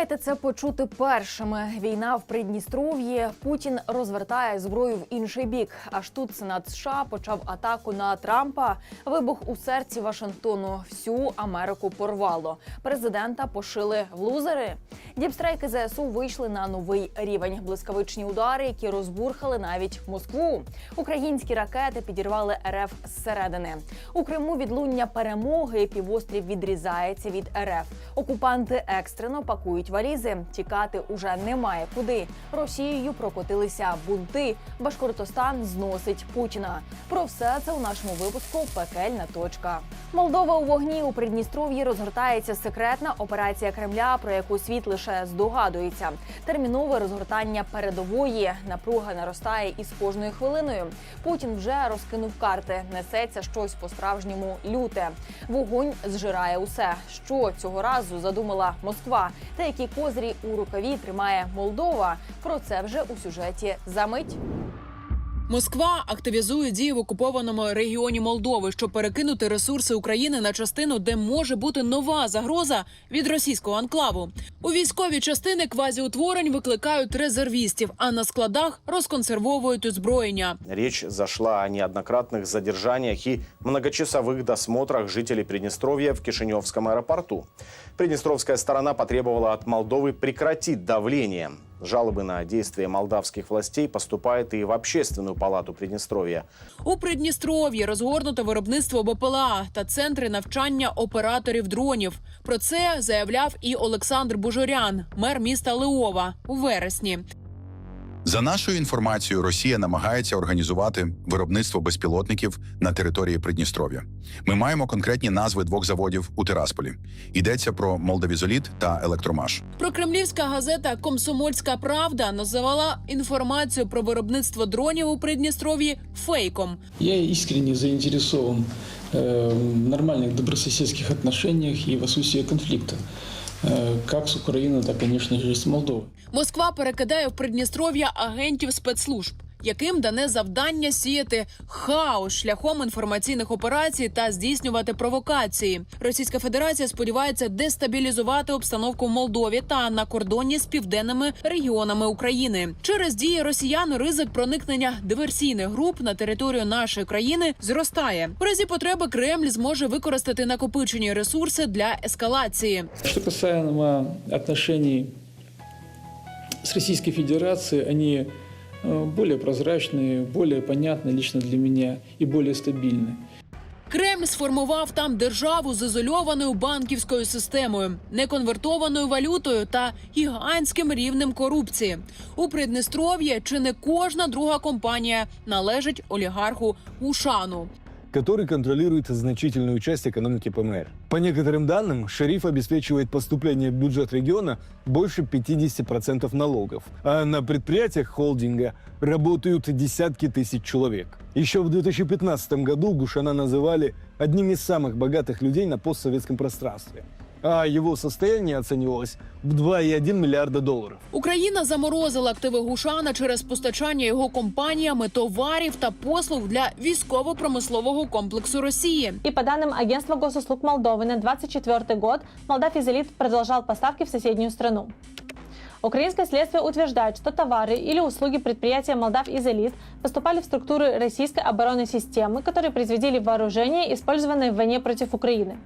Маєте це почути першими. Війна в Придністров'ї. Путін розвертає зброю в інший бік. Аж тут Сенат США почав атаку на Трампа. Вибух у серці Вашингтону. Всю Америку порвало. Президента пошили в лузери. Діпстрейки ЗСУ вийшли на новий рівень. Блискавичні удари, які розбурхали навіть Москву. Українські ракети підірвали РФ зсередини. У Криму відлуння перемоги. Півострів відрізається від РФ. Окупанти екстрено пакують валізи. Тікати уже немає куди. Росією прокотилися бунти. Башкортостан зносить Путіна. Про все це у нашому випуску Пекельна точка. Молдова у вогні у Придністров'ї розгортається секретна операція Кремля, про яку світ лише здогадується. Термінове розгортання передової напруга наростає із кожною хвилиною. Путін вже розкинув карти. Несеться щось по справжньому люте. Вогонь зжирає усе. Що цього разу задумала Москва, та які козирі у рукаві тримає Молдова. Про це вже у сюжеті за мить. Москва активізує дії в окупованому регіоні Молдови, щоб перекинути ресурси України на частину, де може бути нова загроза від російського анклаву. У військові частини квазіутворень викликають резервістів, а на складах розконсервовують озброєння. Речь зашла о неоднократных задержаниях и многочасовых досмотрах жителей Приднестровья в Кишиневском аэропорту. Приднестровская сторона потребовала от Молдовы прекратить давление. Жалобы на действия молдавских властей поступают и в Общественную палату Приднестровья. У Придністров'ї розгорнуто виробництво БПЛА та центри навчання операторів дронів. Про це заявляв і Олександр Бужорян, мер міста Леова, у вересні. За нашою інформацією, Росія намагається організувати виробництво безпілотників на території Придністров'я. Ми маємо конкретні назви двох заводів у Тирасполі. Йдеться про Молдавізоліт та Електромаш. Прокремлівська газета Комсомольська Правда називала інформацію про виробництво дронів у Придністров'ї фейком. Я искренне заинтересован э, в нормальных добрососедских отношениях и в отсутствии конфликта. Э, з України, так, конечно же, Молдови, с Москва перекидає в Придністров'я агентів спецслужб, яким дане завдання сіяти хаос шляхом інформаційних операцій та здійснювати провокації. Російська Федерація сподівається дестабілізувати обстановку в Молдові та на кордоні з південними регіонами України. Через дії росіян ризик проникнення диверсійних груп на територію нашої країни зростає. В разі потреби Кремль зможе використати накопичені ресурси для ескалації. Что касаемо отношений с Российской Федерацией, они э, более прозрачные, более понятны лично для меня и более стабильны. Кремль сформував там державу з ізольованою банківською системою, неконвертованою валютою та гігантським рівнем корупції. У Придністров'ї чи не кожна друга компанія належить олігарху Ушану. Который контролирует значительную часть экономики ПМР. По некоторым данным, шериф обеспечивает поступление в бюджет региона больше 50% налогов, а на предприятиях холдинга работают десятки тысяч человек. Еще в 2015 году Гушана называли одним из самых богатых людей на постсоветском пространстве, а его состояние оценивалось в 2,1 миллиарда долларов. Україна заморозила активи Гушана через постачання його компаніями товарів та послуг для військово-промислового комплексу Росії. И по данным Агентства госуслуг Молдовы на 24 год Молдавизолит продолжал поставки в соседнюю страну. Украинское следствие утверждает, что товары или услуги предприятия Молдав Изолит поступали в структуры российской оборонной системы, которые производили вооружение, использованное в войне против Украины.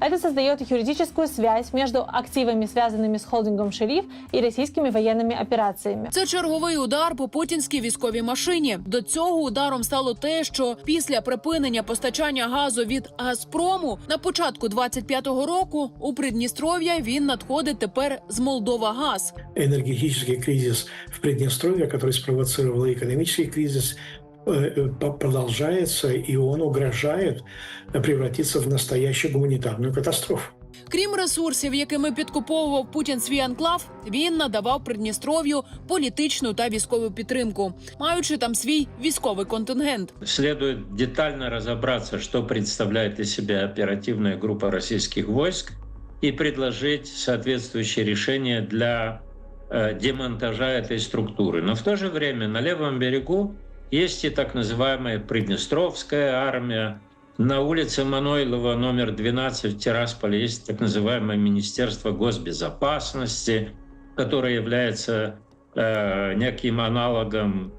Это создает юридическую связь между активами, связанными с холдингом «Шериф» и российскими военными операциями. Це черговий удар по путінській військовій машині. До цього ударом стало те, що після припинення постачання газу від Газпрому на початку 25-го року у Придністров'я він надходить тепер з Молдова Газ. энергетический кризис в Приднестровье, который спровоцировал и экономический кризис, э, э, продолжается, и он угрожает превратиться в настоящую гуманитарную катастрофу. Крім ресурсів, якими підкуповував Путін свій анклав, він надавав Придністров'ю політичну та військову підтримку, маючи там свій військовий контингент. Следует детально разобраться, что представляет из себя оперативная группа российских войск и предложить соответствующие решения для э, демонтажа этой структуры. Но в то же время на левом берегу Есть и так называемая Приднестровская армия. На улице Манойлова номер 12 в Тирасполе есть так называемое Министерство госбезопасности, которое является э, неким аналогом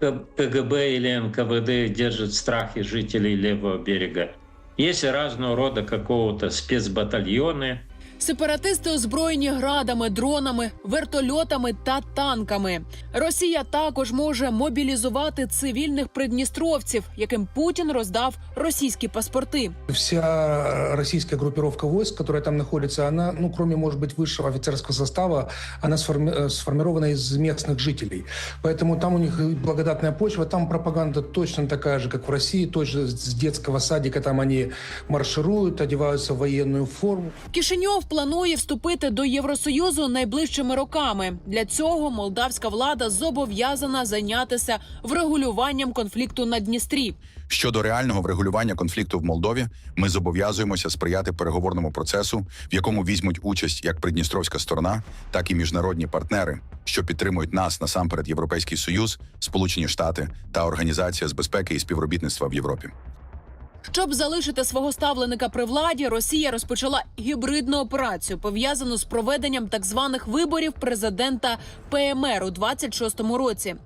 КГБ или НКВД, держит страхи жителей левого берега. Есть разного рода какого-то спецбатальоны, Сепаратисти озброєні градами, дронами, вертольотами та танками. Росія також може мобілізувати цивільних придністровців, яким Путін роздав російські паспорти. Вся российская группировка войск, которая там находится, она, ну, кроме, может быть, высшего офицерского состава, она сформи- э, сформирована из местных жителей. Поэтому там у них и благодатная почва, там пропаганда точно такая же, как в России, точно с детского садика там они маршируют, одеваются в военную форму. Кишиньов планує вступити до Євросоюзу найближчими роками. Для цього молдавська влада зобов'язана зайнятися врегулюванням конфлікту на Дністрі. Щодо реального врегулювання конфлікту в Молдові, ми зобов'язуємося сприяти переговорному процесу, в якому візьмуть участь як придністровська сторона, так і міжнародні партнери, що підтримують нас насамперед Європейський Союз, Сполучені Штати та Організація з безпеки і співробітництва в Європі. Щоб залишити свого ставленика при владі, Росія розпочала гібридну операцію, пов'язану з проведенням так званих виборів президента ПМР у 26-му році.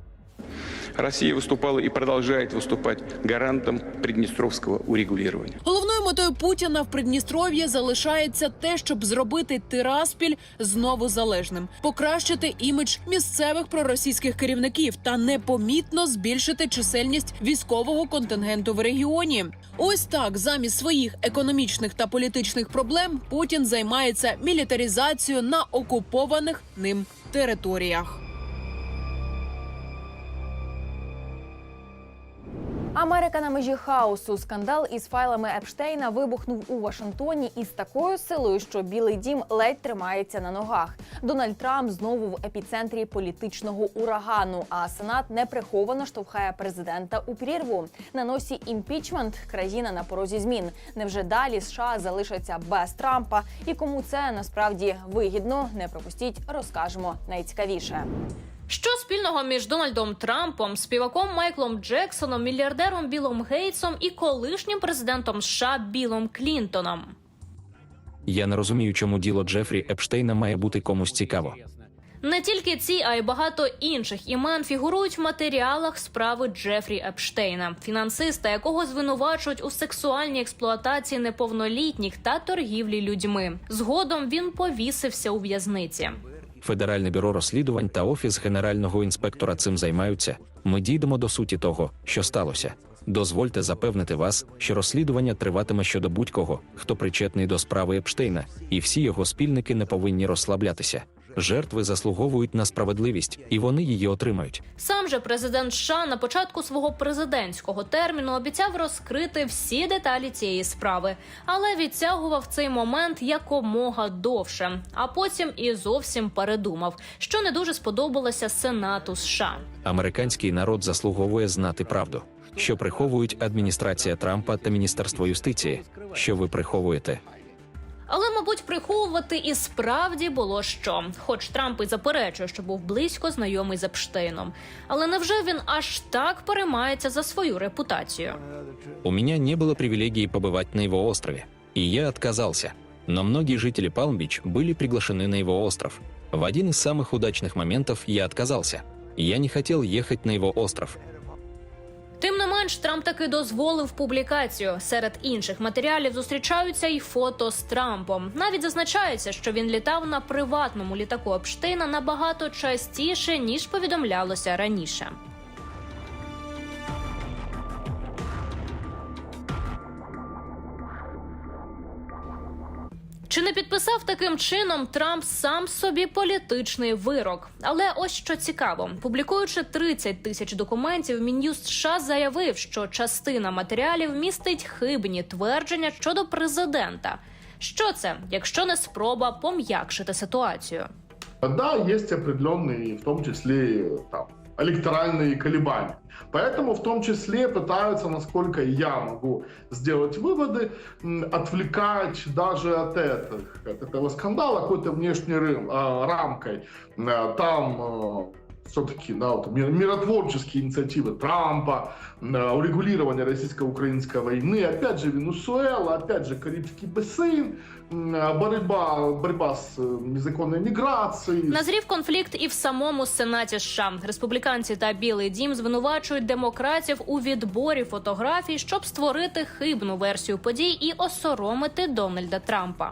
Россия выступала и продолжает выступать гарантом приднестровского урегулирования. Головною метою Путіна в Придністров'ї залишається те, щоб зробити Тираспіль знову залежним, покращити імідж місцевих проросійських керівників та непомітно збільшити чисельність військового контингенту в регіоні. Ось так, замість своїх економічних та політичних проблем, Путін займається мілітаризацією на окупованих ним територіях. Америка на межі хаосу. Скандал із файлами Епштейна вибухнув у Вашингтоні із такою силою, що Білий Дім ледь тримається на ногах. Дональд Трамп знову в епіцентрі політичного урагану. А Сенат неприховано штовхає президента у прірву. На носі імпічмент країна на порозі змін. Невже далі США залишаться без Трампа? І кому це насправді вигідно? Не пропустіть, розкажемо найцікавіше. Що спільного між Дональдом Трампом, співаком Майклом Джексоном, мільярдером Білом Гейтсом і колишнім президентом США Білом Клінтоном? Я не розумію, чому діло Джефрі Епштейна має бути комусь цікаво. Не тільки ці, а й багато інших імен фігурують в матеріалах справи Джефрі Епштейна, фінансиста, якого звинувачують у сексуальній експлуатації неповнолітніх та торгівлі людьми. Згодом він повісився у в'язниці. Федеральне бюро розслідувань та офіс генерального інспектора цим займаються. Ми дійдемо до суті того, що сталося. Дозвольте запевнити вас, що розслідування триватиме щодо будь-кого, хто причетний до справи Епштейна, і всі його спільники не повинні розслаблятися. Жертви заслуговують на справедливість, і вони її отримають. Сам же президент США на початку свого президентського терміну обіцяв розкрити всі деталі цієї справи, але відтягував цей момент якомога довше. А потім і зовсім передумав, що не дуже сподобалося Сенату США. Американський народ заслуговує знати правду, що приховують адміністрація Трампа та Міністерство юстиції. Що ви приховуєте? Але, мабуть, приховувати і справді було що. Хоч Трамп і заперечує, що був близько знайомий з Епштейном. Але невже він аж так переймається за свою репутацію? У меня не было привилегии побывать на его острове, и я отказался. Но многие жители Палм-Бич были приглашены на его остров. В один из самых удачных моментов я отказался. Я не хотел ехать на его остров. Менш, Трамп таки дозволив публікацію. Серед інших матеріалів зустрічаються і фото з Трампом. Навіть зазначається, що він літав на приватному літаку Епштейна набагато частіше ніж повідомлялося раніше. Чи не підписав таким чином Трамп сам собі політичний вирок? Але ось що цікаво, публікуючи 30 тисяч документів, мін'юст США заявив, що частина матеріалів містить хибні твердження щодо президента. Що це, якщо не спроба пом'якшити ситуацію? Да, есть определенные, в том числе там, электоральные колебания. Поэтому в том числе пытаются, насколько я могу сделать выводы, м, отвлекать даже от, этих, от этого скандала какой-то внешней рым- э, рамкой. Э, Там э, все-таки да, вот, мир- миротворческие инициативы Трампа, э, урегулирование российско-украинской войны, опять же Венесуэла, опять же Карибский бассейн, м, э, борьба, борьба с э, незаконной миграцией. Назрів конфлікт і в самому сенаті США. Республіканці та Білий Дім звинувачують демократів у відборі фотографій, щоб створити хибну версію подій і осоромити Дональда Трампа.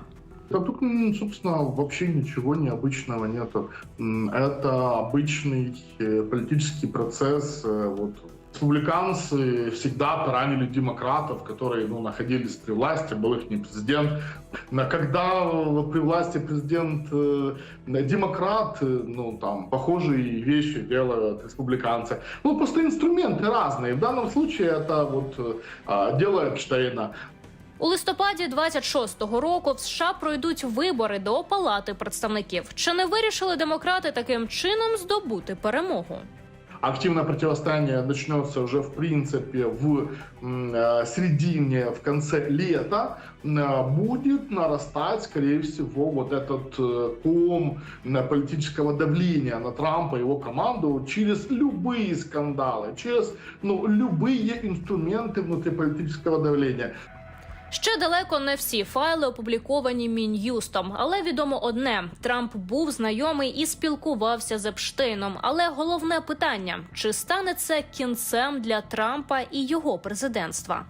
Да тут, м, собственно, вообще ничего необычного нету. М, Это обычный э, политический процесс. Э, Вот. Республиканцы всегда таранили демократов, которые ну, находились при власти, был их не президент. Но Когда э, при власти президент э, демократ, ну там похожие вещи делают республиканцы. Ну просто инструменты разные. В данном случае это вот э, а, дело Эпштейна. У листопаді 26-го року в США пройдуть вибори до Палати представників. Чи не вирішили демократи таким чином здобути перемогу? Активное противостояние начнется уже, в принципе, в м, э, середине, в конце лета. М, Будет нарастать, скорее всего, вот этот э, ком м, политического давления на Трампа и его команду через любые скандалы, через ну, любые инструменты внутриполитического давления. Ще далеко не всі файли опубліковані мін'юстом, але відомо одне: Трамп був знайомий і спілкувався з Епштейном. Але головне питання: чи стане це кінцем для Трампа і його президентства?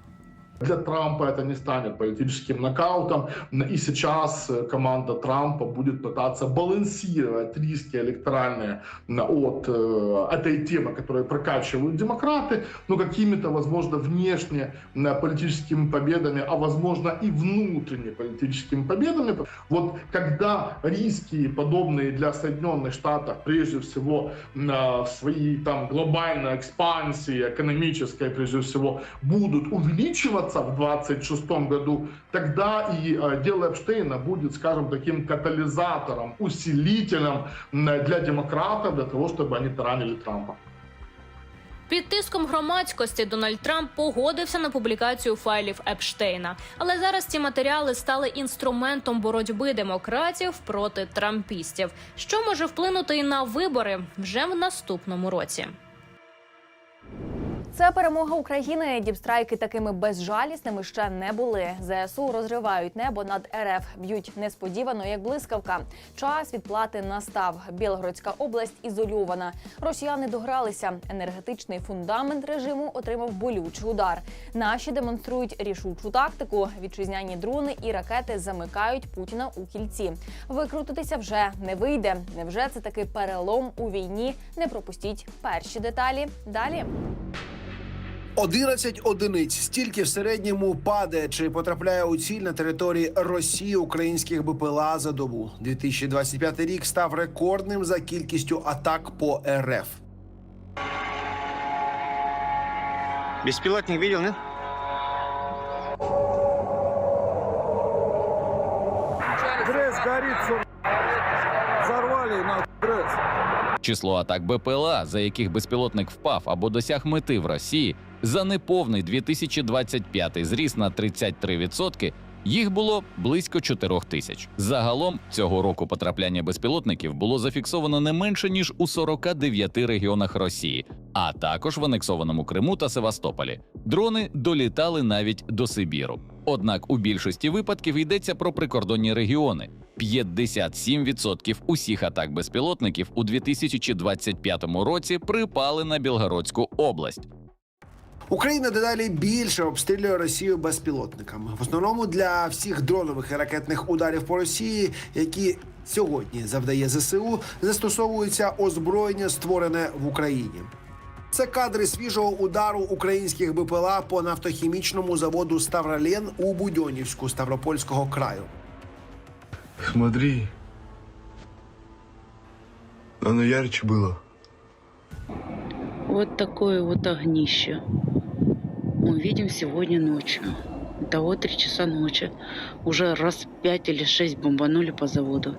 Для Трампа это не станет политическим нокаутом. И сейчас э, команда Трампа будет пытаться балансировать риски электоральные м, от э, этой темы, которые прокачивают демократы, ну, какими-то, возможно, внешне политическими победами, а возможно и внутренне политическими победами. Вот когда риски, подобные для Соединенных Штатов, прежде всего э, в своей там глобальной экспансии экономической, прежде всего, будут увеличиваться в 26 году, тогда и э, дело Эпштейна будет, скажем, таким катализатором, усилителем м, для демократов, для того, чтобы они таранили Трампа. Під тиском громадськості Дональд Трамп погодився на публікацію файлів Епштейна. Але зараз ці матеріали стали інструментом боротьби демократів проти трампістів, що може вплинути і на вибори вже в наступному році. Це перемога України. Діпстрайки такими безжалісними ще не були. ЗСУ розривають небо над РФ, б'ють несподівано, як блискавка. Час відплати настав. Білгородська область ізольована. Росіяни догралися. Енергетичний фундамент режиму отримав болючий удар. Наші демонструють рішучу тактику. Вітчизняні дрони і ракети замикають Путіна у кільці. Викрутитися вже не вийде. Невже це таки перелом у війні? Не пропустіть перші деталі. Далі. 11 одиниць стільки в середньому падає чи потрапляє у ціль на території Росії українських БПЛА за добу. 2025 рік став рекордним за кількістю атак по РФ. Беспилотник видел, нет? Гресс горит, Взорвали на Гресс. Число атак БПЛА, за яких безпілотник впав або досяг мети в Росії, за неповний 2025 зріс на 33%, їх було близько 4 тисяч. Загалом цього року потрапляння безпілотників було зафіксовано не менше ніж у 49 регіонах Росії, а також в анексованому Криму та Севастополі. Дрони долітали навіть до Сибіру. Однак у більшості випадків йдеться про прикордонні регіони. 57% усіх атак безпілотників у 2025 році припали на Білгородську область. Україна дедалі більше обстрілює Росію безпілотниками, в основному для всіх дронових і ракетних ударів по Росії, які сьогодні завдає ЗСУ, застосовується озброєння, створене в Україні. Це кадри свіжого удару українських БПЛА по нафтохімічному заводу Ставролен у Будьонівську Ставропольського краю. Смотри. Оно ярче было. Вот такое вот огнище мы видим сегодня ночью. До 3 часа ночи. Уже раз пять или шесть бомбанули по заводу.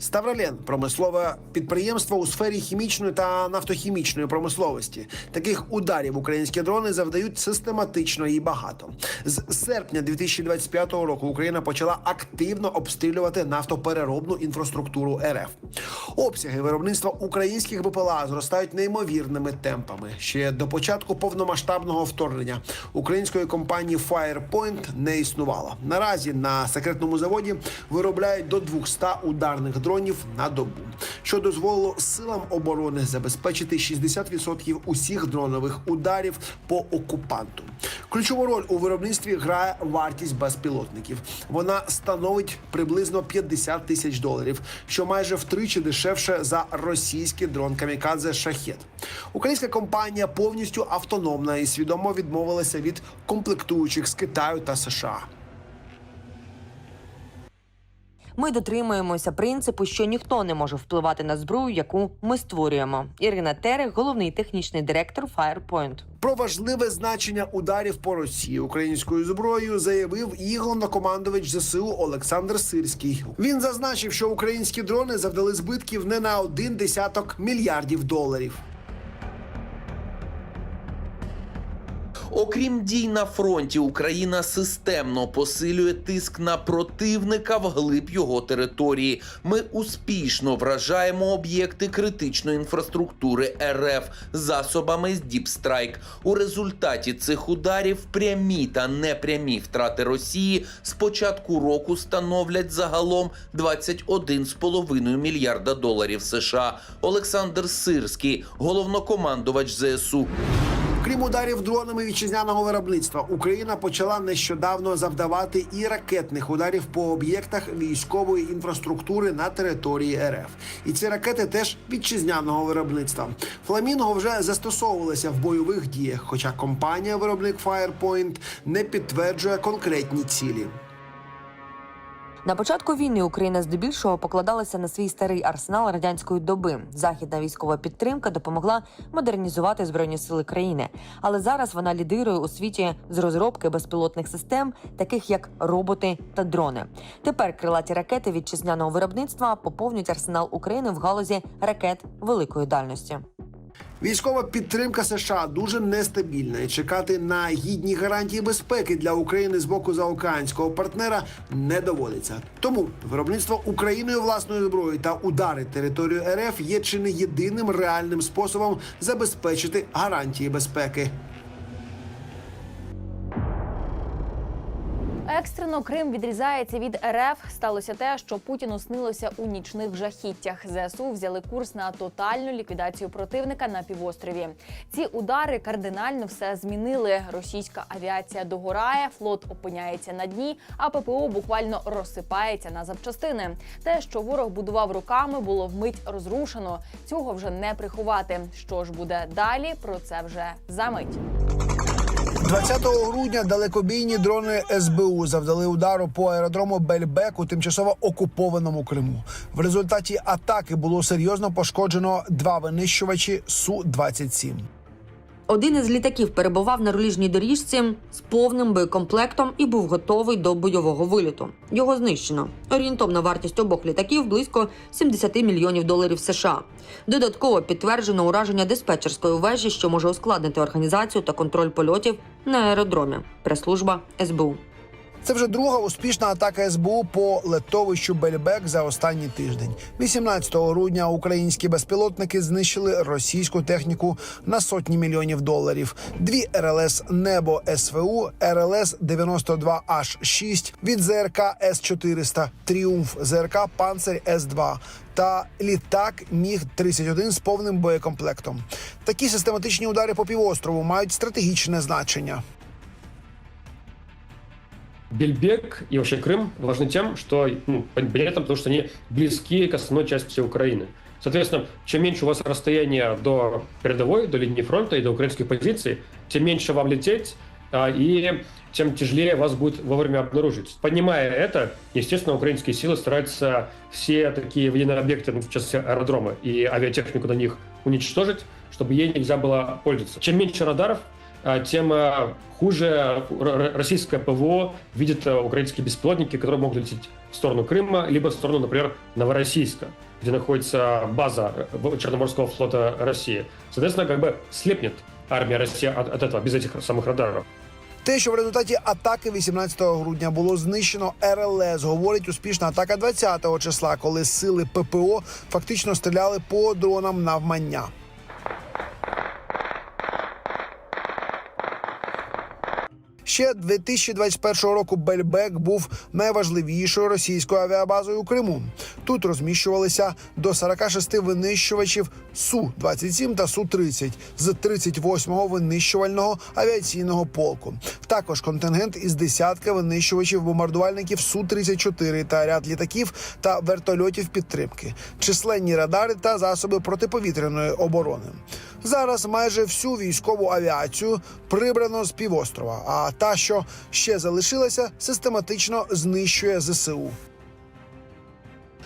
Ставролен промислове підприємство у сфері хімічної та нафтохімічної промисловості. Таких ударів українські дрони завдають систематично і багато. З серпня 2025 року Україна почала активно обстрілювати нафтопереробну інфраструктуру РФ. Обсяги виробництва українських БПЛА зростають неймовірними темпами. Ще до початку повномасштабного вторгнення української компанії Firepoint не існувало. Наразі на секретному заводі виробляють до 200 ударних дронів на добу, що дозволило силам оборони забезпечити 60% усіх дронових ударів по окупанту. Ключову роль у виробництві грає вартість безпілотників. Вона становить приблизно 50 тисяч доларів, що майже втричі дешевше за російський дрон Камікадзе Шахет. Українська компанія повністю автономна і свідомо відмовилася від комплектуючих з Китаю та США. Ми дотримуємося принципу, що ніхто не може впливати на зброю, яку ми створюємо. Ірина Терех, головний технічний директор Firepoint. Про важливе значення ударів по Росії українською зброєю заявив і головнокомандувач ЗСУ Олександр Сирський. Він зазначив, що українські дрони завдали збитків не на один десяток мільярдів доларів. Окрім дій на фронті, Україна системно посилює тиск на противника вглиб його території. Ми успішно вражаємо об'єкти критичної інфраструктури РФ засобами з Діпстрайк. У результаті цих ударів прямі та непрямі втрати Росії з початку року становлять загалом 21,5 мільярда доларів США. Олександр Сирський, головнокомандувач ЗСУ. Крім ударів дронами вітчизняного виробництва, Україна почала нещодавно завдавати і ракетних ударів по об'єктах військової інфраструктури на території РФ. І ці ракети теж вітчизняного виробництва. Фламінго вже застосовувалися в бойових діях, хоча компанія-виробник Firepoint не підтверджує конкретні цілі. На початку війни Україна здебільшого покладалася на свій старий арсенал радянської доби. Західна військова підтримка допомогла модернізувати збройні сили країни, але зараз вона лідирує у світі з розробки безпілотних систем, таких як роботи та дрони. Тепер крилаті ракети вітчизняного виробництва поповнюють арсенал України в галузі ракет великої дальності. Військова підтримка США дуже нестабільна і чекати на гідні гарантії безпеки для України з боку заокеанського партнера не доводиться. Тому виробництво Україною власної зброї та удари територію РФ є чи не єдиним реальним способом забезпечити гарантії безпеки. Екстрено Крим відрізається від РФ. Сталося те, що Путіну снилося у нічних жахіттях. ЗСУ взяли курс на тотальну ліквідацію противника на півострові. Ці удари кардинально все змінили. Російська авіація догорає, флот опиняється на дні, а ППО буквально розсипається на запчастини. Те, що ворог будував руками, було вмить розрушено. Цього вже не приховати. Що ж буде далі? Про це вже за мить. 20 грудня далекобійні дрони СБУ завдали удару по аеродрому Бельбек у тимчасово окупованому Криму. В результаті атаки було серйозно пошкоджено два винищувачі су 27 Один із літаків перебував на руліжній доріжці з повним боєкомплектом і був готовий до бойового виліту. Його знищено. Орієнтовна вартість обох літаків близько 70 мільйонів доларів США. Додатково підтверджено ураження диспетчерської вежі, що може ускладнити організацію та контроль польотів на аеродромі. Прес-служба СБУ. Це вже друга успішна атака СБУ по летовищу Бельбек за останній тиждень. 18 грудня українські безпілотники знищили російську техніку на сотні мільйонів доларів. Дві РЛС Небо СВУ, РЛС 92 h 6 від ЗРК С 400 Тріумф ЗРК Панцирь С 2 та літак Міг 31 з повним боєкомплектом. Такі систематичні удари по півострову мають стратегічне значення. Бельбек и вообще Крым важны тем, что, ну, понятно, потому что они близки к основной части Украины. Соответственно, чем меньше у вас расстояние до передовой, до линии фронта и до украинских позиций, тем меньше вам лететь, а, и тем тяжелее вас будет вовремя обнаружить. Понимая это, естественно, украинские силы стараются все такие военные объекты, ну, в частности аэродромы и авиатехнику на них уничтожить, чтобы ей нельзя было пользоваться. Чем меньше радаров, тем а, хуже р- р- российское ПВО видит а, украинские беспилотники, которые могут лететь в сторону Крыма, либо в сторону, например, Новороссийска, где находится база э, в- Черноморского флота России. Соответственно, как бы слепнет армия России от, от этого, без этих самых радаров. Те, що в результаті атаки 18 грудня було знищено РЛС, говорить успішна атака 20 числа, коли сили ППО фактично стріляли по дронам навмання. Ще 2021 року Бельбек був найважливішою російською авіабазою у Криму. Тут розміщувалися до 46 винищувачів су 27 та су 30 з 38-го винищувального авіаційного полку. Також контингент із десятка винищувачів бомбардувальників су 34 та ряд літаків та вертольотів підтримки, численні радари та засоби протиповітряної оборони. Зараз майже всю військову авіацію прибрано з півострова. А та, що ще залишилася, систематично знищує ЗСУ.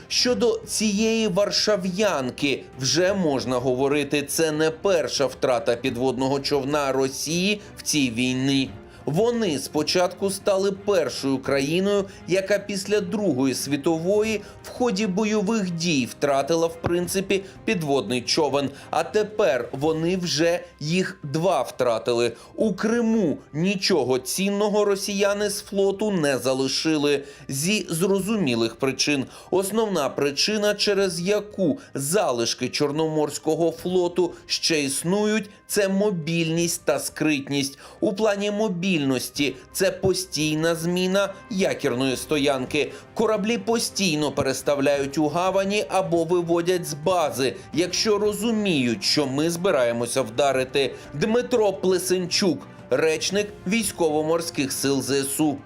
Щодо цієї варшав'янки вже можна говорити, це не перша втрата підводного човна Росії в цій війні. Вони спочатку стали першою країною, яка після Другої світової в ході бойових дій втратила в принципі підводний човен. А тепер вони вже їх два втратили. У Криму нічого цінного росіяни з флоту не залишили зі зрозумілих причин. Основна причина, через яку залишки Чорноморського флоту ще існують, це мобільність та скритність. У плані мобільності це постійна зміна якірної стоянки. Кораблі постійно переставляють у гавані або виводять з бази, якщо розуміють, що ми збираємося вдарити. Дмитро Плесенчук, речник військово-морських сил ЗСУ.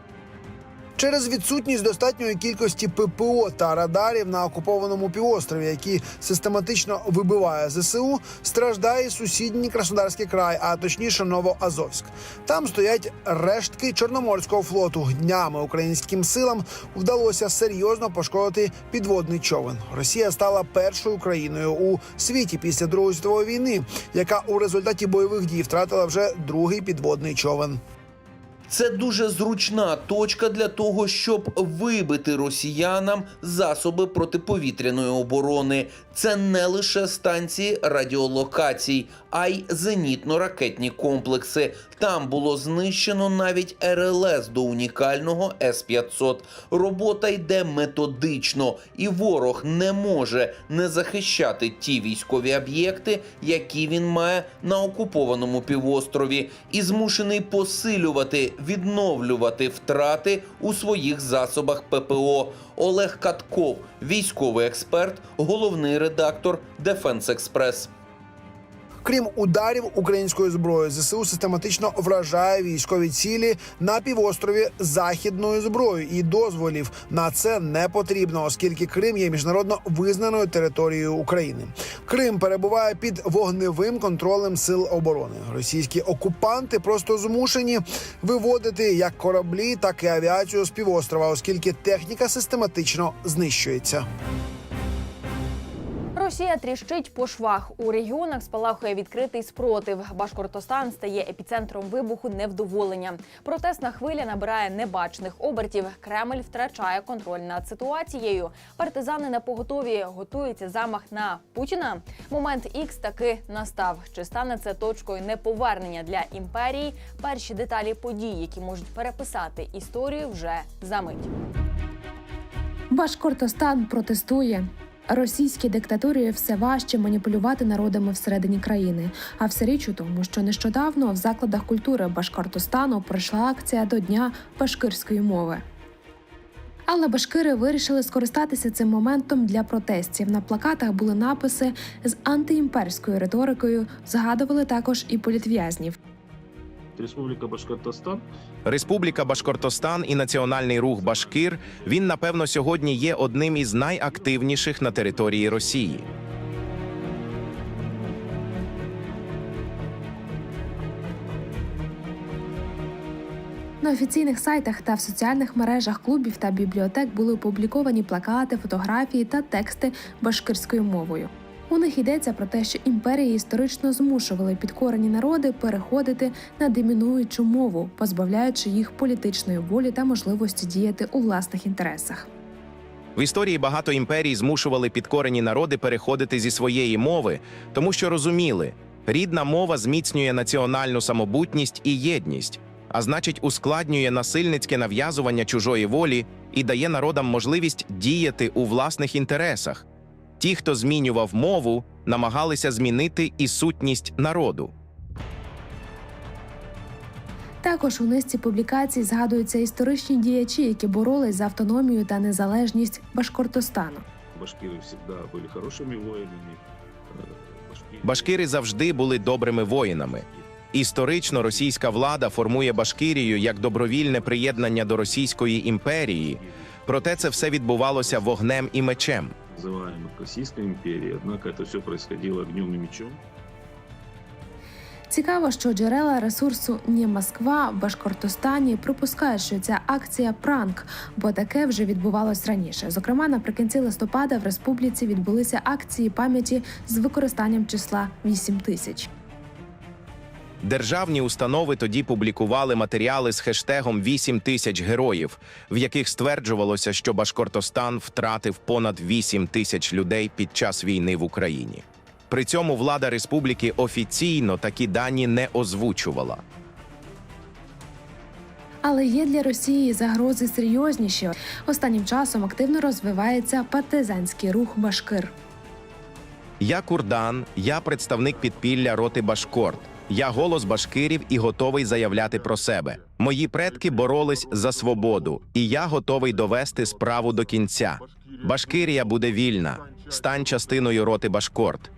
Через відсутність достатньої кількості ППО та радарів на окупованому півострові, які систематично вибиває ЗСУ, страждає сусідній Краснодарський край, а точніше Новоазовськ. Там стоять рештки Чорноморського флоту. Днями українським силам вдалося серйозно пошкодити підводний човен. Росія стала першою країною у світі після Другої світової війни, яка у результаті бойових дій втратила вже другий підводний човен. Це дуже зручна точка для того, щоб вибити росіянам засоби протиповітряної оборони. Це не лише станції радіолокацій, а й зенітно-ракетні комплекси. Там було знищено навіть РЛС до унікального С-500. Робота йде методично, і ворог не може не захищати ті військові об'єкти, які він має на окупованому півострові, і змушений посилювати, відновлювати втрати у своїх засобах ППО. Олег Катков, військовий експерт, головний редактор Дефенс Експрес. Крім ударів українською зброєю, ЗСУ систематично вражає військові цілі на півострові західною зброєю, і дозволів на це не потрібно, оскільки Крим є міжнародно визнаною територією України. Крим перебуває під вогневим контролем сил оборони. Російські окупанти просто змушені виводити як кораблі, так і авіацію з півострова, оскільки техніка систематично знищується. Росія тріщить по швах. У регіонах спалахує відкритий спротив. Башкортостан стає епіцентром вибуху невдоволення. Протестна хвиля набирає небачних обертів. Кремль втрачає контроль над ситуацією. Партизани на поготові готується замах на Путіна. Момент ікс таки настав. Чи стане це точкою неповернення для імперії? Перші деталі подій, які можуть переписати історію вже за мить. Башкортостан протестує. Російській диктатурі все важче маніпулювати народами всередині країни. А все річ у тому, що нещодавно в закладах культури Башкортостану пройшла акція до Дня башкирської мови. Але башкири вирішили скористатися цим моментом для протестів. На плакатах були написи з антиімперською риторикою. Згадували також і політв'язнів. Республіка Башкортостан. Республіка Башкортостан і національний рух Башкир він напевно сьогодні є одним із найактивніших на території Росії. На офіційних сайтах та в соціальних мережах клубів та бібліотек були опубліковані плакати, фотографії та тексти башкирською мовою. У них йдеться про те, що імперії історично змушували підкорені народи переходити на домінуючу мову, позбавляючи їх політичної волі та можливості діяти у власних інтересах. В історії багато імперій змушували підкорені народи переходити зі своєї мови, тому що розуміли, рідна мова зміцнює національну самобутність і єдність, а значить, ускладнює насильницьке нав'язування чужої волі і дає народам можливість діяти у власних інтересах. Ті, хто змінював мову, намагалися змінити і сутність народу. Також у низці публікацій згадуються історичні діячі, які боролись за автономію та незалежність Башкортостану. Башкиры всегда были хорошими воинами. Э, башкиры- Башкири завжди були добрими воїнами. Історично російська влада формує Башкирію як добровільне приєднання до Російської імперії, проте це все відбувалося вогнем і мечем. называемых Российской империей, однако это все происходило огнем и мечом. Цікаво, що джерела ресурсу «Ні Москва» в Башкортостані припускають, що ця акція пранк, бо таке вже відбувалось раніше. Зокрема, наприкінці листопада в республіці відбулися акції пам'яті з використанням числа 8 тисяч. Державні установи тоді публікували матеріали з хештегом «8 тисяч героїв, в яких стверджувалося, що Башкортостан втратив понад 8 тисяч людей під час війни в Україні. При цьому влада республіки офіційно такі дані не озвучувала. Але є для Росії загрози серйозніші. Останнім часом активно розвивається партизанський рух Башкир. Я Курдан, я представник підпілля роти Башкорт. Я голос башкирів і готовий заявляти про себе. Мої предки боролись за свободу, і я готовий довести справу до кінця. Башкирія буде вільна. Стань частиною роти Башкорт.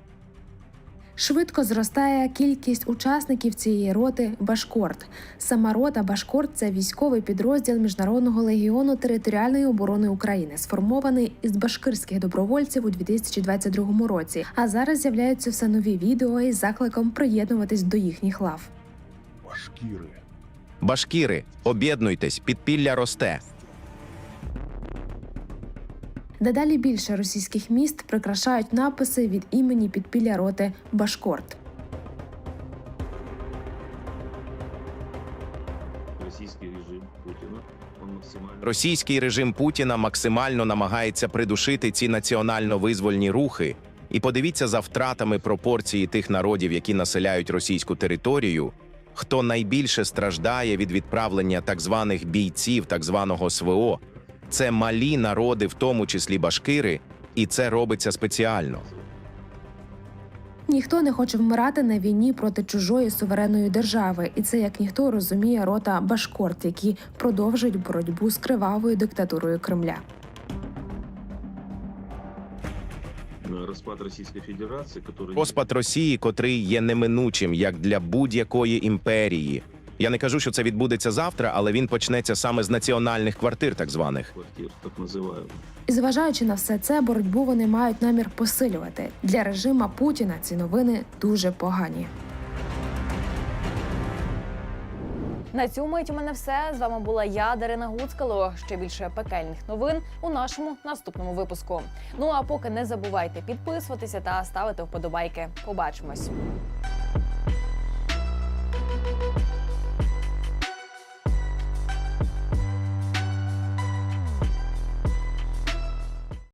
Швидко зростає кількість учасників цієї роти Башкорт. Сама рота Башкорт це військовий підрозділ Міжнародного легіону територіальної оборони України, сформований із башкирських добровольців у 2022 році. А зараз з'являються все нові відео із закликом приєднуватись до їхніх лав. Башкиры. Башкіри, об'єднуйтесь, підпілля росте. Дедалі більше російських міст прикрашають написи від імені підпілля роти Башкорт. Российский режим Путина, он максимально... Російський режим Путіна максимально намагається придушити ці національно-визвольні рухи. І подивіться за втратами пропорції тих народів, які населяють російську територію. Хто найбільше страждає від відправлення так званих бійців, так званого СВО, це малі народи, в тому числі башкири, і це робиться спеціально. Ніхто не хоче вмирати на війні проти чужої суверенної держави, і це як ніхто розуміє рота Башкорт, які продовжують боротьбу з кривавою диктатурою Кремля. На распад Российской Федерации, который... Розпад Росії, котрий є неминучим як для будь-якої імперії. Я не кажу, що це відбудеться завтра, але він почнеться саме з національних квартир, так званих. квартир, так называемых. І зважаючи на все це, боротьбу вони мають намір посилювати. Для режима Путіна ці новини дуже погані. На цю мить у мене все. З вами була я, Дарина Гуцкало. Ще більше пекельних новин у нашому наступному випуску. Ну а поки не забувайте підписуватися та ставити вподобайки. Побачимось.